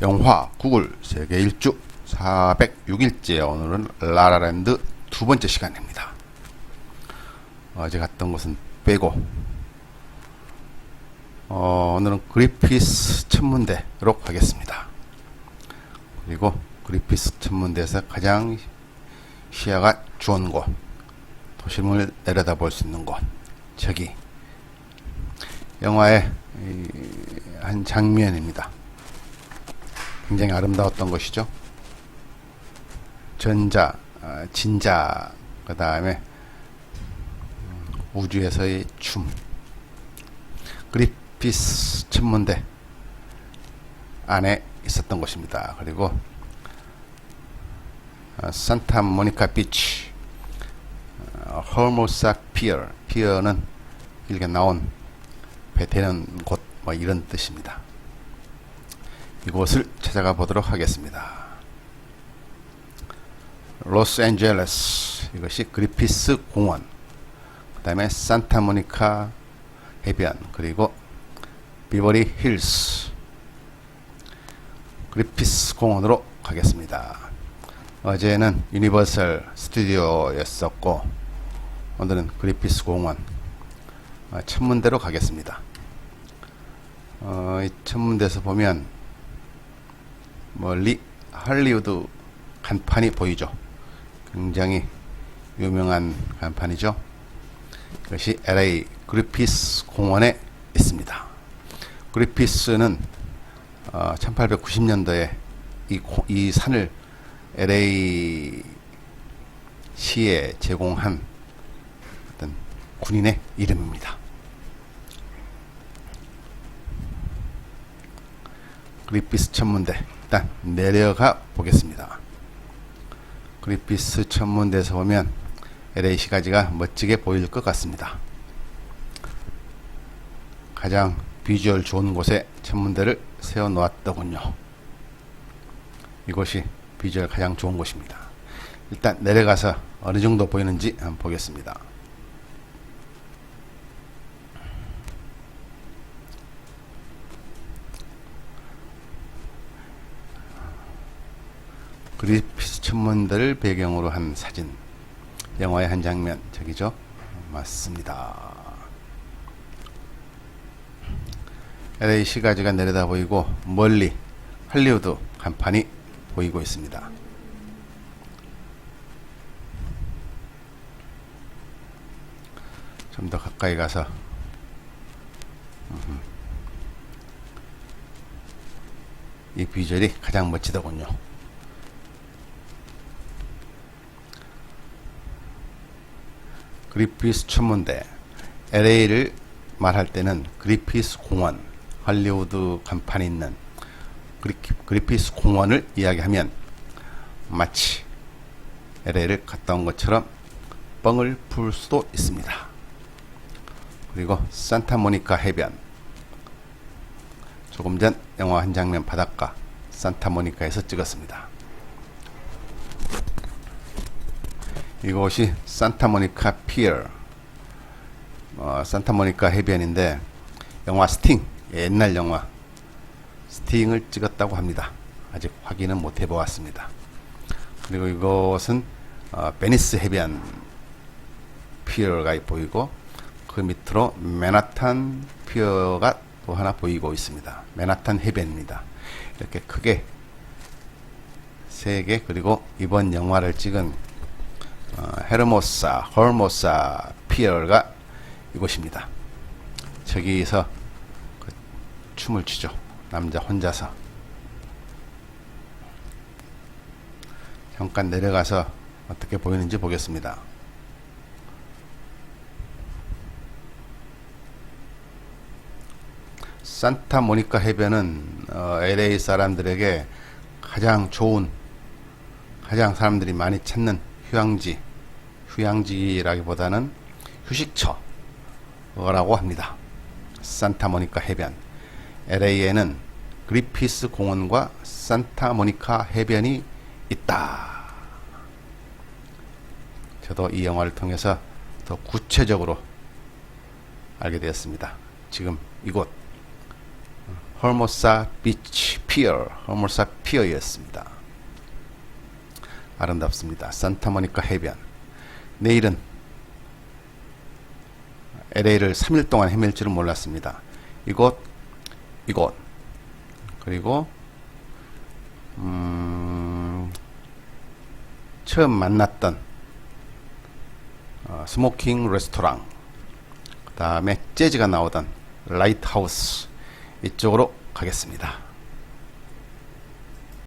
영화 구글 세계 일주 406일째 오늘은 라라랜드 두 번째 시간입니다. 어제 갔던 곳은 빼고 어, 오늘은 그리피스 천문대로 가겠습니다. 그리고 그리피스 천문대에서 가장 시야가 좋은 곳, 도심을 내려다볼 수 있는 곳, 저기 영화의 이, 한 장면입니다. 굉장히 아름다웠던 것이죠. 전자, 아, 진자, 그 다음에 우주에서의 춤, 그리피스 천문대 안에 있었던 것입니다. 그리고 아, 산타 모니카 비치, 어, 헐모사 피어, 피어는 길게 나온 배 대는 곳, 뭐 이런 뜻입니다. 이곳을 찾아가 보도록 하겠습니다. 로스앤젤레스 이것이 그리피스 공원 그 다음에 산타모니카 해변 그리고 비버리 힐스 그리피스 공원으로 가겠습니다. 어제는 유니버설 스튜디오였었고 오늘은 그리피스 공원 어, 천문대로 가겠습니다. 어, 이 천문대에서 보면 멀리 할리우드 간판이 보이죠. 굉장히 유명한 간판이죠. 그것이 LA 그리피스 공원에 있습니다. 그리피스는 어, 1890년도에 이, 고- 이 산을 LA 시에 제공한 어떤 군인의 이름입니다. 그리피스 천문대 일단 내려가 보겠습니다. 그리피스 천문대에서 보면 LA 시가지가 멋지게 보일 것 같습니다. 가장 비주얼 좋은 곳에 천문대를 세워 놓았더군요. 이곳이 비주얼 가장 좋은 곳입니다. 일단 내려가서 어느 정도 보이는지 한번 보겠습니다. 그리피스 천문대를 배경으로 한 사진. 영화의 한 장면. 저기죠? 맞습니다. LA 시가지가 내려다 보이고 멀리 할리우드 간판이 보이고 있습니다. 좀 더 가까이 가서. 이 비주얼이 가장 멋지더군요. 그리피스 천문대 LA를 말할 때는 그리피스 공원 할리우드 간판이 있는 그리, 그리피스 공원을 이야기하면 마치 LA를 갔다 온 것처럼 뻥을 풀 수도 있습니다. 그리고 산타모니카 해변 조금 전 영화 한 장면 바닷가 산타모니카에서 찍었습니다. 이곳이 산타모니카 피어 어, 산타모니카 해변인데 영화 스팅 옛날 영화 스팅을 찍었다고 합니다. 아직 확인은 못 해보았습니다. 그리고 이곳은 어, 베니스 해변 피어가 보이고 그 밑으로 맨하탄 피어가 또 하나 보이고 있습니다. 맨하탄 해변입니다. 이렇게 크게 세 개 그리고 이번 영화를 찍은 어, 헤르모사, 헐모사 피어가 이곳입니다. 저기서 그 춤을 추죠. 남자 혼자서. 잠깐 내려가서 어떻게 보이는지 보겠습니다. 산타모니카 해변은 어, LA 사람들에게 가장 좋은 가장 사람들이 많이 찾는 휴양지, 휴양지라기보다는 휴식처라고 합니다. 산타모니카 해변. LA에는 그리피스 공원과 산타모니카 해변이 있다. 저도 이 영화를 통해서 더 구체적으로 알게 되었습니다. 지금 이곳 헐모사 비치 피 피어, 허물삭 피어였습니다. 아름답습니다. 산타모니카 해변. 내일은 LA를 3일 동안 헤맬 줄은 몰랐습니다. 이곳, 이곳, 그리고 음, 처음 만났던 어, 스모킹 레스토랑, 그 다음에 재즈가 나오던 라이트하우스 이쪽으로 가겠습니다.